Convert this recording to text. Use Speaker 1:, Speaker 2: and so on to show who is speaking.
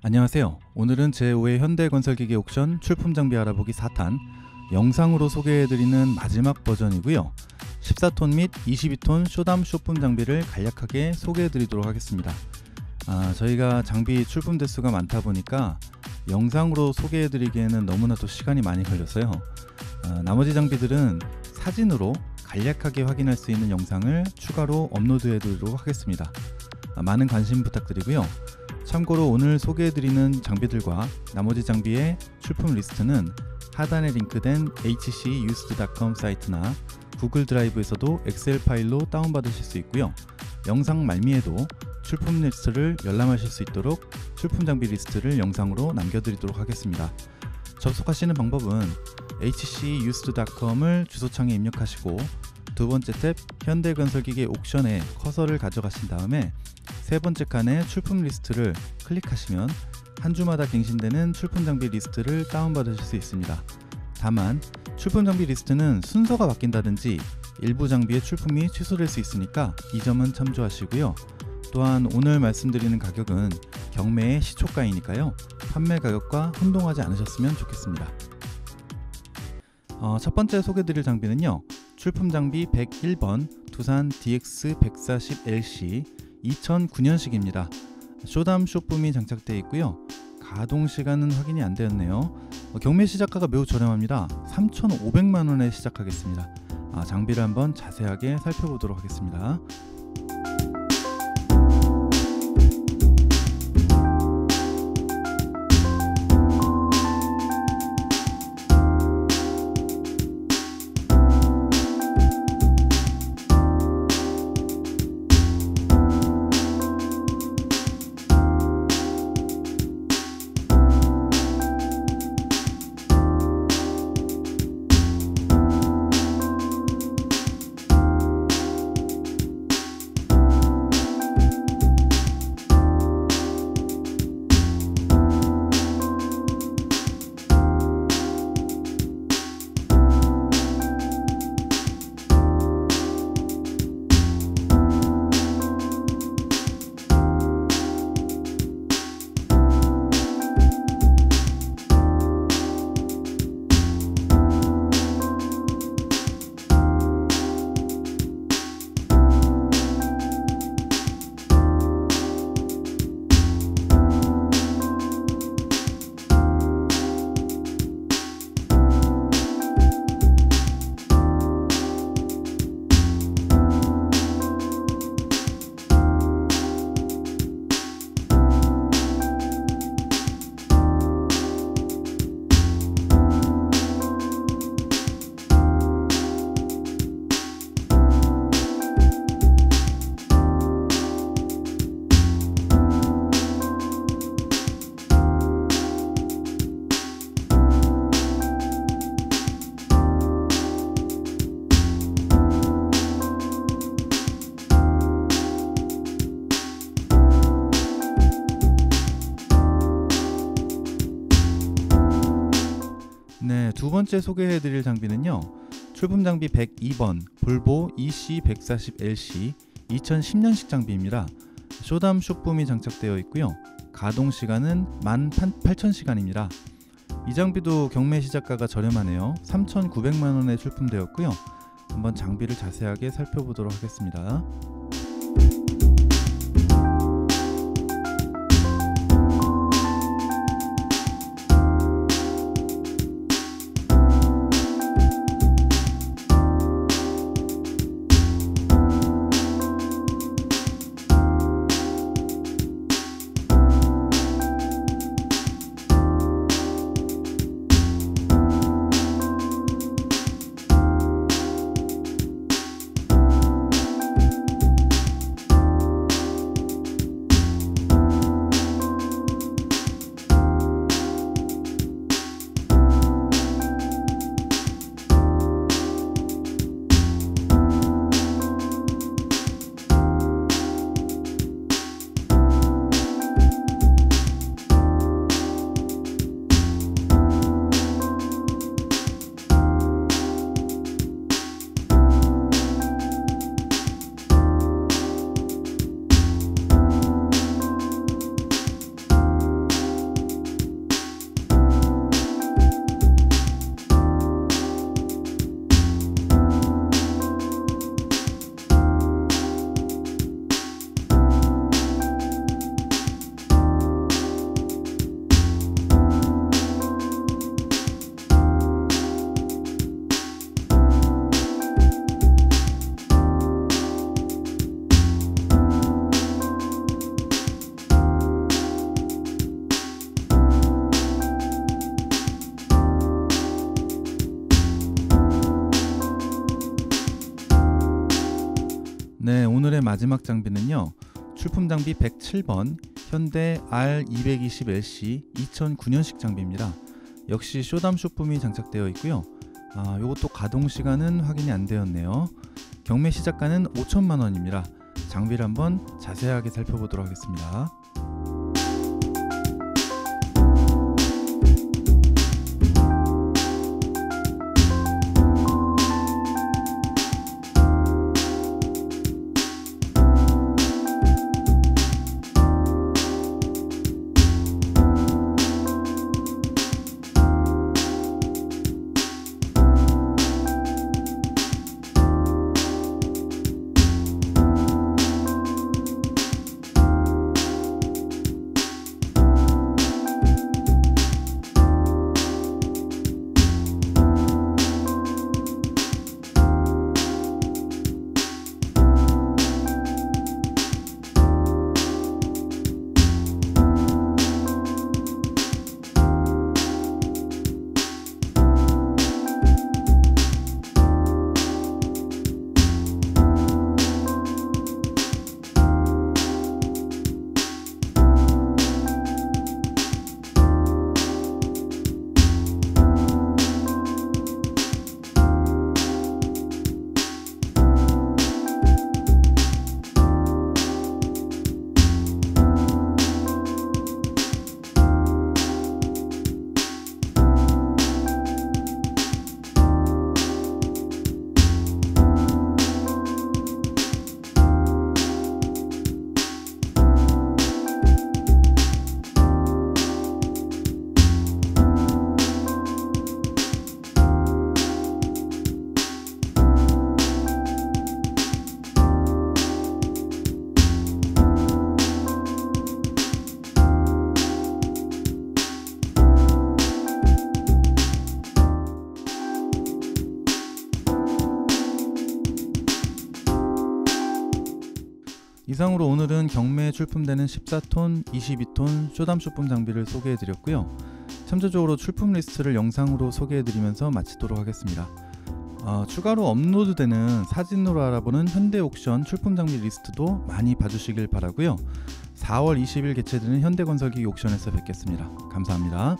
Speaker 1: 안녕하세요. 오늘은 제5회 현대건설기계 옥션 출품 장비 알아보기 4탄 영상으로 소개해드리는 마지막 버전이고요. 14톤 및 22톤 쇼담 쇼품 장비를 간략하게 소개해드리도록 하겠습니다. 아, 저희가 장비 출품 대수가 많다 보니까 영상으로 소개해드리기에는 너무나도 시간이 많이 걸렸어요. 아, 나머지 장비들은 사진으로 간략하게 확인할 수 있는 영상을 추가로 업로드해드리도록 하겠습니다. 아, 많은 관심 부탁드리고요. 참고로 오늘 소개해드리는 장비들과 나머지 장비의 출품 리스트는 하단에 링크된 hcused.com 사이트나 구글 드라이브에서도 엑셀 파일로 다운받으실 수 있고요. 영상 말미에도 출품 리스트를 열람하실 수 있도록 출품 장비 리스트를 영상으로 남겨드리도록 하겠습니다. 접속하시는 방법은 hcused.com을 주소창에 입력하시고 두 번째 탭 현대건설기계 옥션에 커서를 가져가신 다음에 세 번째 칸의 출품 리스트를 클릭하시면 한 주마다 갱신되는 출품 장비 리스트를 다운받으실 수 있습니다. 다만 출품 장비 리스트는 순서가 바뀐다든지 일부 장비의 출품이 취소될 수 있으니까 이 점은 참조하시고요. 또한 오늘 말씀드리는 가격은 경매의 시초가이니까요. 판매 가격과 혼동하지 않으셨으면 좋겠습니다. 어, 첫 번째 소개드릴 장비는요. 출품 장비 101번 두산 DX140LC 2009년식입니다. 쇼담 쇼품이 장착되어 있고요. 가동 시간은 확인이 안 되었네요. 어, 경매 시작가가 매우 저렴합니다. 3,500만 원에 시작하겠습니다. 아, 장비를 한번 자세하게 살펴보도록 하겠습니다. 번째 소개해드릴 장비는요. 출품 장비 102번 볼보 EC140LC 2010년식 장비입니다. 쇼담 쇼품이 장착되어 있고요. 가동 시간은 18,000시간입니다. 이 장비도 경매 시작가가 저렴하네요. 3,900만원에 출품되었고요. 한번 장비를 자세하게 살펴보도록 하겠습니다. 마지막 장비는요. 출품 장비 107번 현대 R220LC 2009년식 장비입니다. 역시 쇼담 쇼품이 장착되어 있고요. 아, 이것도 가동 시간은 확인이 안 되었네요. 경매 시작가는 5천만 원입니다. 장비를 한번 자세하게 살펴보도록 하겠습니다. 이상으로 오늘은 경매에 출품되는 14톤, 22톤 쇼담 쇼품 장비를 소개해 드렸고요. 참조적으로 출품 리스트를 영상으로 소개해 드리면서 마치도록 하겠습니다. 어, 추가로 업로드되는 사진으로 알아보는 현대옥션 출품 장비 리스트도 많이 봐주시길 바라고요. 4월 20일 개최되는 현대건설기 옥션에서 뵙겠습니다. 감사합니다.